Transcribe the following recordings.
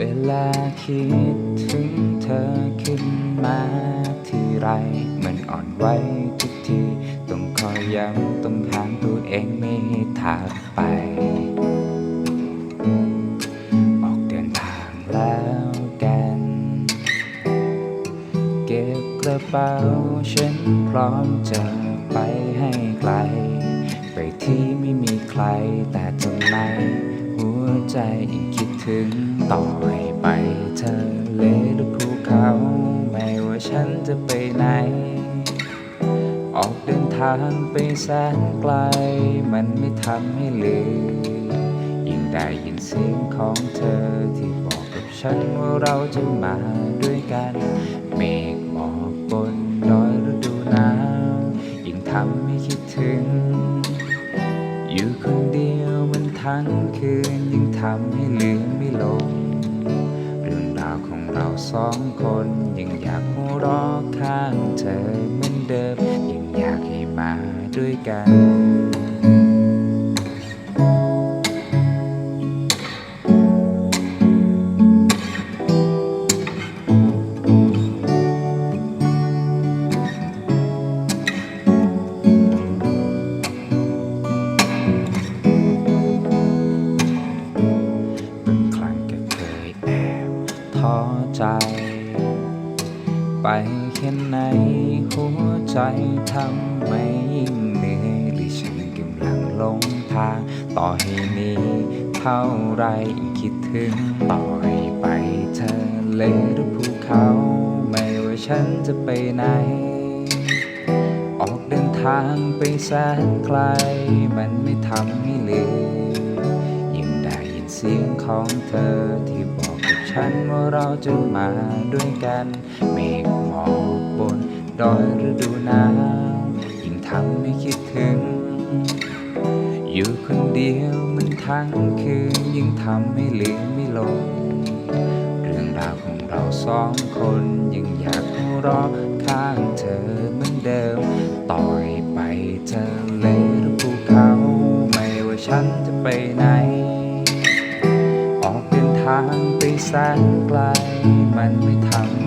เวลาคิดถึงเธอขึ้นมาทีไร มันอ่อนไหวทุกที ต้องคอยย้ำต้องถามตัวเองไม่ถามไป ออกเดินทางแล้วกัน เก็บกระเป๋าฉันพร้อมจะไปให้ไกล ไปที่ไม่มีใครแต่ทำไม ใจยังคิดถึงต่อให้ไปทะเลหรือภูเขา ไม่ว่าฉันจะไปไหน ออกเดินทางไปแสนไกล มันไม่ทำให้ลืมยิ่งได้ยินเสียงของเธอที่บอกกับฉันว่าเราจะมาด้วยกัน เมฆหมอกบนดอยฤดูหนาวยิ่งทำให้คิดถึง อยู่คนเดียวมันทั้งคืนยิ่งำให้ลืมไม่ลง เรื่องราวของเราสองคนยังอยากหัวเราะข้างเธอเหมือนเดิม ยังอยากให้มาด้วยกัน ใจ ไปแค่ไหนหัวใจทำไมยิ่งเหนื่อยหรือฉันกำลังหลงทาง ต่อให้หนีเท่าไรคิดถึงต่อให้ไปเธอเลหรือภูเขา ไม่ว่าฉันจะไปไหน ออกเดินทางไปแสนไกล มันไม่ทำให้ลืมยิ่งได้ยินเสียงของเธอที่ ฉันว่าเราจะมาด้วยกัน เมฆหมอกบนดอยฤดูหนาวยิ่งทำให้คิดถึง อยู่คนเดียวมันทั้งคืนยิ่งทำให้ลืมไม่ลง เรื่องราวของเราสองคนยังอยากหัวเราะข้างเธอเหมือนเดิม ต่อยไปเธอเลยหรือภูเขา ไม่ว่าฉันจะไปไหน ทางไปแสนไกล มันไม่ทำ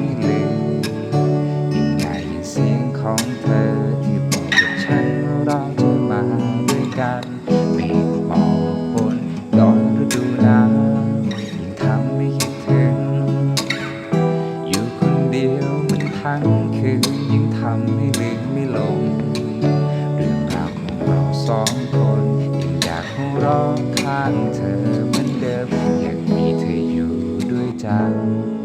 เ